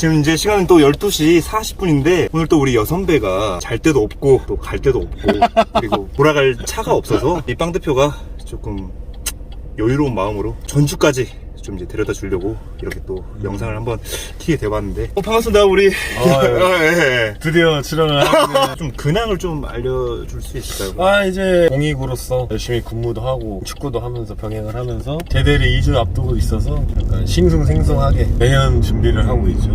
지금 이제 시간은 또 12시 40분인데 오늘 또 우리 여선배가 잘 데도 없고 또갈 데도 없고 그리고 돌아갈 차가 없어서 이 빵 대표가 조금 여유로운 마음으로 전주까지 좀 이제 데려다 주려고 이렇게 또 영상을 한번 키게 돼봤는데 어 반갑습니다 우리 아유. 아, 예, 예. 드디어 출연을 하게 좀 근황을 좀 알려줄 수 있을까요? 아 이제 공익으로서 열심히 근무도 하고 축구도 하면서 병행을 하면서 제대를 2주 앞두고 있어서 약간 싱숭생숭하게 내년 준비를 하고 있죠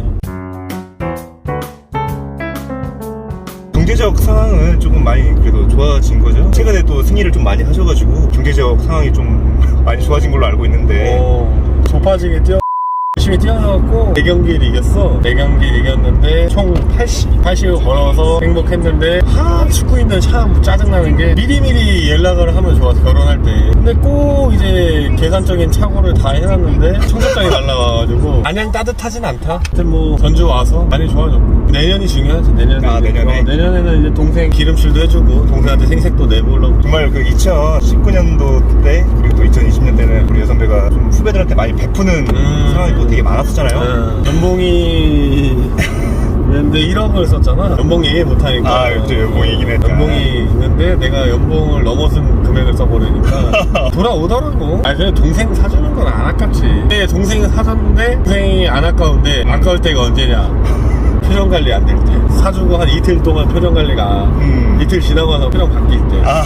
경제적 상황은 조금 많이 그래도 좋아진 거죠. 최근에 또 승리를 좀 많이 하셔가지고 경제적 상황이 좀 많이 좋아진 걸로 알고 있는데. 어, 조파지게 뛰어 열심히 뛰어나갔고 4경기를 이겼어. 4경기를 이겼는데 총 80, 80을 걸어서 행복했는데 하 축구인들 참 짜증나는 게 미리미리 연락을 하면 좋아서 결혼할 때. 근데 꼭 이제 계산적인 착오를 다 해놨는데 청첩장이 날라와가지고 마냥 따뜻하진 않다. 하여튼 뭐 전주 와서 많이 좋아졌고. 내년이 중요하지 내년에. 아, 내년에? 어, 내년에는 이제 동생 기름칠도 해주고 동생한테 생색도 내보려고. 정말 그 2019년도 때 그리고 또 2020년 때는 우리 여선배가 좀 후배들한테 많이 베푸는 음. 또 되게 많았었잖아요. 네. 연봉이 근데 1억을 썼잖아. 연봉 얘기 못하니까. 아, 그치, 연봉이긴 했다. 연봉이 있는데 내가 연봉을 넘어선 금액을 써버리니까 돌아오더라고. 아, 그래 동생 사주는 건 안 아깝지. 근데 동생은 사줬는데 동생이 안 아까운데 아까울 때가 언제냐. 표정 관리 안 될 때. 사주고 한 이틀 동안 표정 관리가 음. 이틀 지나고 나서 표정 바뀔 때. 아,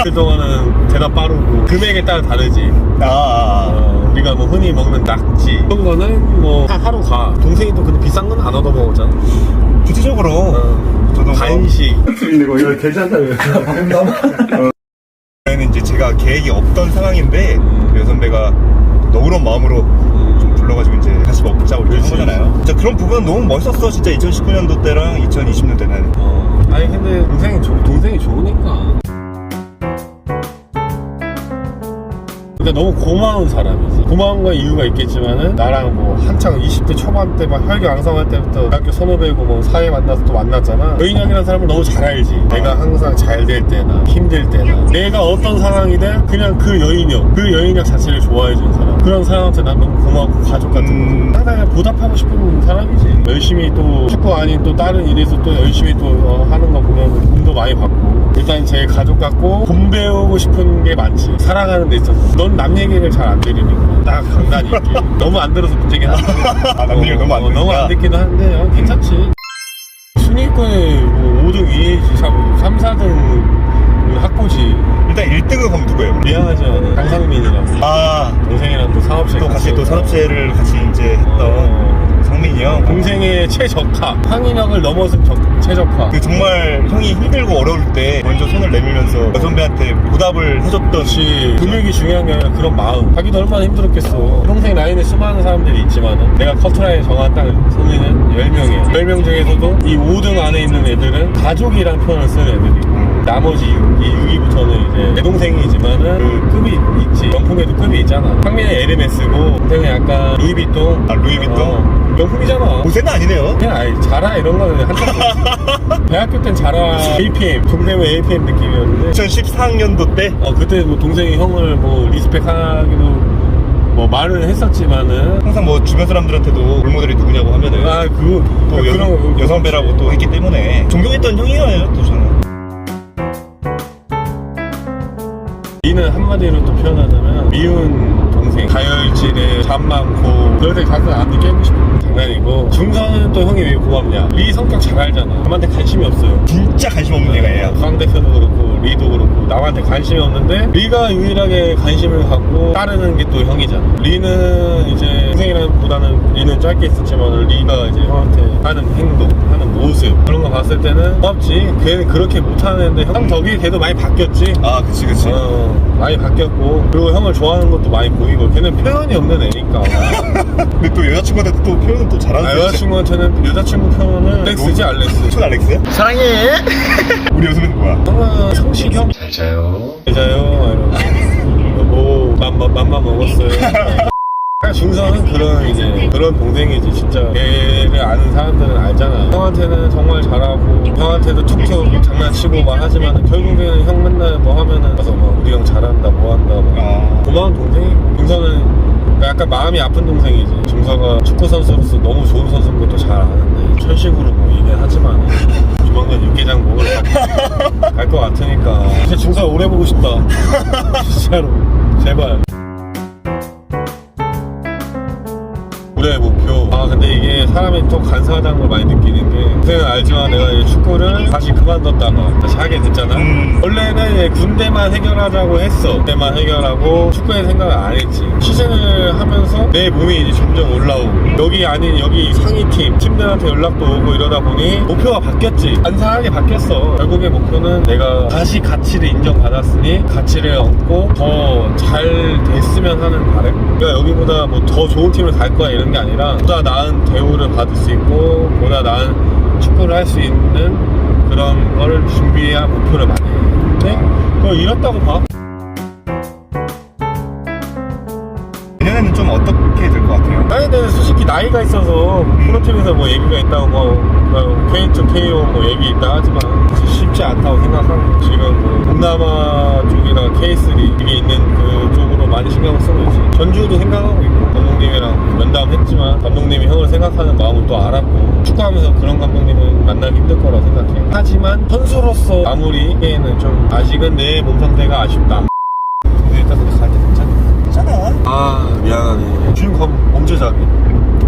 이틀 동안은 대답 빠르고 금액에 따라 다르지. 아, 어, 우리가 뭐 흔히 먹는 낙지 이런 거는 뭐 하- 하루 가 동생이 또 근데 비싼 건 안 얻어 먹었잖아 구체적으로 어, 저도 뭐 간식 이거 이거 괜찮다며 저희는 이제 제가 계획이 없던 상황인데 음. 그 여선배가 너그러운 마음으로 좀 불러가지고 이제 다시 먹자 우리 그렇지. 한 거잖아요. 진짜 그런 부분은 너무 멋있었어. 진짜 2019년도 때랑 2020년 때는. 어, 아니 근데 동생이 좋 동생이 좋으니까 그러니까 너무 고마운 사람이지. 고마운 건 이유가 있겠지만은 나랑 뭐 한창 20대 초반 때 막 혈기 왕성할 때부터 대학교 선후배고 뭐 사회 만나서 또 만났잖아. 여인형이라는 사람을 너무 잘 알지. 내가 항상 잘 될 때나 힘들 때나. 내가 어떤 상황이든 그냥 그 여인형 그 여인형 자체를 좋아해 주는 사람 그런 사람한테 난 너무 고맙고 가족 같은 음. 거 항상 보답하고 싶은 사람이지. 열심히 또 축구 아닌 또 다른 일에서 또 열심히 또 어, 하는 거 보면 돈도 많이 받고. 일단 제 가족 같고 돈 배우고 싶은 게 많지. 살아가는 데 있어서. 넌 남 얘기를 잘 안 들으니까. 딱 강단이 있게 너무 안 들어서 문제긴 한데. 아, 남 얘기를 너무 안 어, 너무? 안 듣기도 한데 어, 괜찮지. 순위권에 뭐 5등 2위지 3, 4등 학고지. 일단 1등은 그럼 누구예요? 미안하지만 강상민이라고 아, 동생이랑 또 사업체 또 같이 또 산업체를 같이 이제 했던 어. 상민이 형. 동생의 최적화. 황인혁을 넘어선 적, 최적화. 그 정말 형이 힘들고 어려울 때 먼저 손을 내밀면서 여선배한테 보답을 해줬던 그렇지 금액이 중요한 게 아니라 그런 마음. 자기도 얼마나 힘들었겠어. 평생 라인에 수많은 사람들이 있지만 내가 커트라인에 정한 딱 선수는 10명이야. 10명 중에서도 이 5등 안에 있는 애들은 가족이란 표현을 쓰는 애들이고 나머지 6, 이 6위부터는 이제 내 동생이지만은 그 급이 있지. 명품에도 급이 있잖아. 상민은 에르메스고 동생은 약간 루이비통 아, 루이비통? 어, 명품이잖아. 고세는 아니네요. 그냥 아이 자라 이런 거는 한참 대학교 땐 자라 APM 동대문 APM 느낌이었는데. 2014학년도 때? 어 그때 뭐 동생이 형을 뭐 리스펙하기도 뭐 말을 했었지만은. 항상 뭐 주변 사람들한테도 롤모델이 누구냐고 하면은 아 그거 또 그런 여성, 거- 여성배라고 또 했기 때문에 존경했던 형이에요 또 저는 이는 한마디로 또 표현하자면 미운 동생. 가열질에 잠 많고 그럴 때 가끔 안도 깨고 싶은 장난이고 중선은 또 형이 왜 고맙냐? 리 성격 잘 알잖아. 남한테 관심이 없어요. 진짜 관심 없는 애가 얘야. 강 대표도 그렇고 리도 그렇고 남한테 관심이 없는데 리가 유일하게 관심을 갖고 따르는 게 또 형이잖아. 리는 이제 동생이랑 보다는 리는 짧게 있었지만 리가 이제 형한테 하는 행동 하는 모습 그런 거 봤을 때는 고맙지. 걔는 그렇게 못하는데 형 덕이 걔도 많이 바뀌었지. 아 그치 그치. 어, 많이 바뀌었고. 그리고 형을 좋아하는 것도 많이 보이고 걔는 표현이 없는 애니까. 근데 또 여자친구한테 또 표현 은또 잘하는 아. 여자친구한테는 여자친구 표현은 알렉스지 알렉스 촌 알렉스야? 사랑해 우리 여성은 뭐야? 형은 성시경 잘 자요. 잘 자요 여보 맘마, 맘마 먹었어요 그냥 중성은 그런 이제 그런 동생이지 진짜 걔를 아는 사람들은 알잖아 형한테는 정말 잘하고 형한테도 툭툭 장난치고 막 하지만 결국에는 형 맨날 뭐 하면은 가서 막 우리 형 잘한다 뭐 한다 뭐아 고마운 동생이고 중성은 약간 마음이 아픈 동생이지. 중서가 축구 선수로서 너무 좋은 선수인 것도 잘 아는데 철식으로 뭐 얘기는 하지만 조만간 육개장 먹으러 갈 것 같으니까. 진짜 중서 오래 보고 싶다. 진짜로. 제발. 올해 목표. 아 근데 이게 사람이 또 간사하다는 걸 많이 느끼는 게 선생은 알지만 내가 이제 축구를 다시 그만뒀다가 다시 하게 됐잖아. 음. 원래는 군대만 해결하자고 했어. 군대만 해결하고 축구에 생각을 안 했지. 시즌을 하면서 내 몸이 이제 점점 올라오고 여기 아닌 여기 상위 팀 팀들한테 연락도 오고 이러다 보니 목표가 바뀌었지. 간사하게 바뀌었어. 결국의 목표는 내가 다시 가치를 인정받았으니 가치를 얻고 더 잘 됐으면 하는 바람. 그러니까 여기보다 뭐 더 좋은 팀을 갈 거야 이런 게 아니라 보다 나은 대우를 받을 수 있고 보다 나은 축구를 할 수 있는 그런 거를 준비해야 목표를 많이 해. 근데 그걸 이뤘다고 봐. 내년에는 좀 어떻게 될 것 같아요? 아니 근데 솔직히 나이가 있어서 뭐 프로팀에서 뭐 얘기가 있다고 뭐 K2, KO 뭐 얘기 있다 하지만 쉽지 않다고 생각하고 지금 뭐 동남아 쪽이나 K3 이게 있는 그 쪽으로 많이 신경을 쓰고 있지 전주도 생각하고 있고 감독님이랑 면담했지만 감독님이 형을 생각하는 마음을 또 알았고 축구하면서 그런 감독님은 만나기 힘들 거라고 생각해 하지만 선수로서 마무리에는 좀 아직은 내 몸 상태가 아쉽다 근데 일단 근데 갈때 괜찮아 괜찮아. 아 미안하네 지금 가면 언제 자기?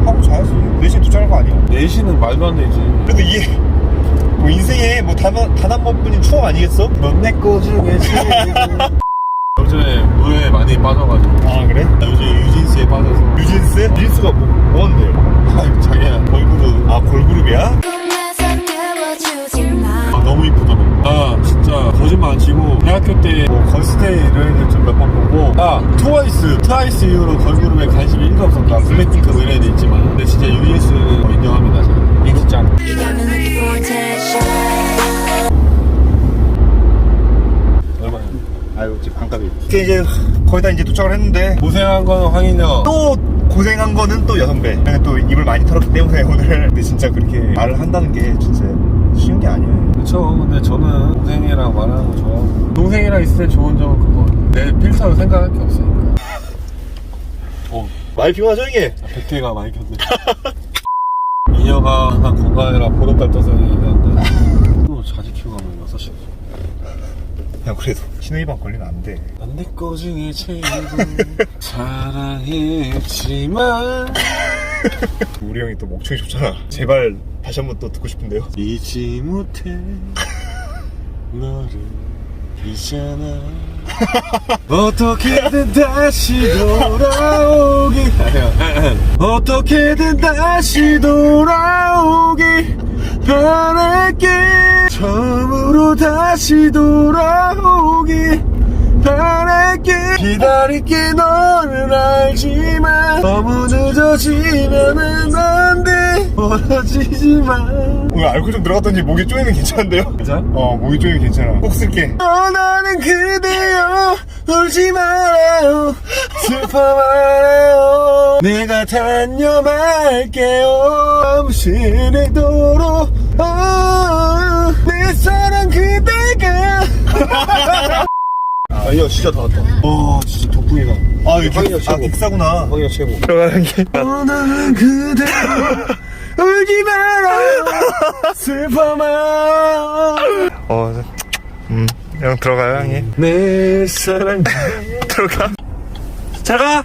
하고 자야지. 4시에 도착할 거 아니야? 4시는 말도 안 되지 그래도 이게 뭐 인생에 뭐 단 한 번뿐인 추억 아니겠어? 넌내거 중에 제일 요즘에 물에 많이 빠져가지고 아 그래? 나 요즘 유진스에 빠져서 뉴진스? 뉴진스가 뭐, 뭔데? 아 자기야 걸그룹 아 걸그룹이야? 꿈에서 깨워주지 마. 아, 너무 이쁘더라고 나 진짜 거짓말 안 치고 대학교 때뭐 걸스데이 이런 애들 좀몇 번 보고 아 트와이스 트와이스 이후로 걸그룹에 관심이 1도 없었다 블랙핑크 뭐 이런 애들 있지만 근데 진짜 유진스는 뭐 인정합니다 제가 진짜 got me 아유 지금 반값이. 이렇게 이제 거의 다 이제 도착을 했는데 고생한 거는 황인영 또 고생한 거는 또 여섯 배. 내가 또 입을 많이 털었기 때문에 오늘. 근데 진짜 그렇게 말을 한다는 게 진짜 쉬운 게 아니에요. 그쵸. 근데 저는 동생이랑 말하는 거 좋아하고. 동생이랑 있을 때 좋은 점은 그거. 내 필터를 생각할 게 없으니까. 어 많이 피곤하죠 이게? 백태가 많이 켰네. 미녀가 항상 건강해라. 보름달 떠서 얘기한다 또 자주 키우고 가면 6시 야 그래도 신호위반 걸리면 안돼. 난내 거 중에 제일 사랑했지만. 우리 형이 또 목청이 좋잖아. 제발 다시 한번 또 듣고 싶은데요? 잊지 못해. 너를 잊잖아. 어떻게든 다시 돌아오기. 어떻게든 다시 돌아오기 바랄게. 처음으로 다시 돌아오기 바랄게. 기다릴게 너는 알지만. 너무 늦어지면은 안돼 멀어지지 마. 오늘 알코올 좀 들어갔더니 목이 쪼이면 괜찮은데요? 괜찮아? 어 목이 쪼이면 괜찮아. 꼭 쓸게. 떠나는 그대여. 울지 말아요. 슬퍼 말아요. 내가 단념할게요. 밤새내도록 아, 내 사랑 그대가. 아 이거 진짜 다 왔다. 와 진짜 덕분이다. 아 황이야, 아 최고. 빅사구나. 황이야 최고. 들어가는 게. 떠나는 그대여 울지 말아요 슬퍼 말아요 어, 음, 형 들어가요, 형이. 내 사랑 들어가. 잘 가!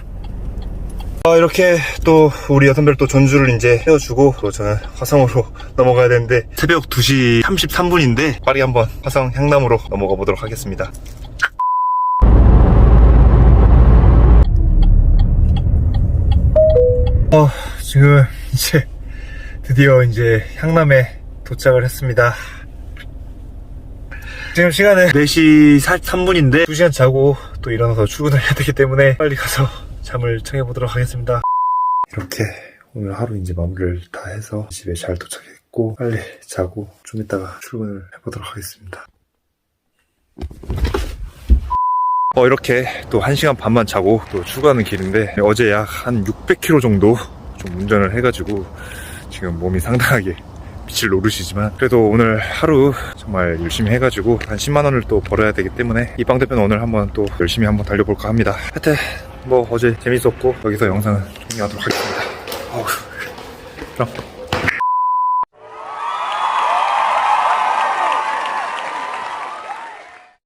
어, 이렇게 또 우리 여선배를 또 전주를 이제 헤어주고 또 저는 화성으로 넘어가야 되는데 새벽 2시 33분인데 빠르게 한번 화성 향남으로 넘어가 보도록 하겠습니다. 어, 지금 이제 드디어 이제 향남에 도착을 했습니다. 지금 시간은 4시 43분인데 2시간 자고 또 일어나서 출근을 해야 되기 때문에 빨리 가서 잠을 청해보도록 하겠습니다. 이렇게 오늘 하루 이제 마무리를 다 해서 집에 잘 도착했고 빨리 자고 좀 이따가 출근을 해보도록 하겠습니다. 어, 이렇게 또 1시간 반만 자고 또 출근하는 길인데 어제 약 한 600km 정도 좀 운전을 해가지고 지금 몸이 상당하게 빛을 노르시지만 그래도 오늘 하루 정말 열심히 해가지고 한 10만 원을 또 벌어야 되기 때문에 이빵 대표는 오늘 한번 또 열심히 한번 달려볼까 합니다. 하여튼 뭐 어제 재밌었고 여기서 영상은 종료하도록 하겠습니다. 어우, 그럼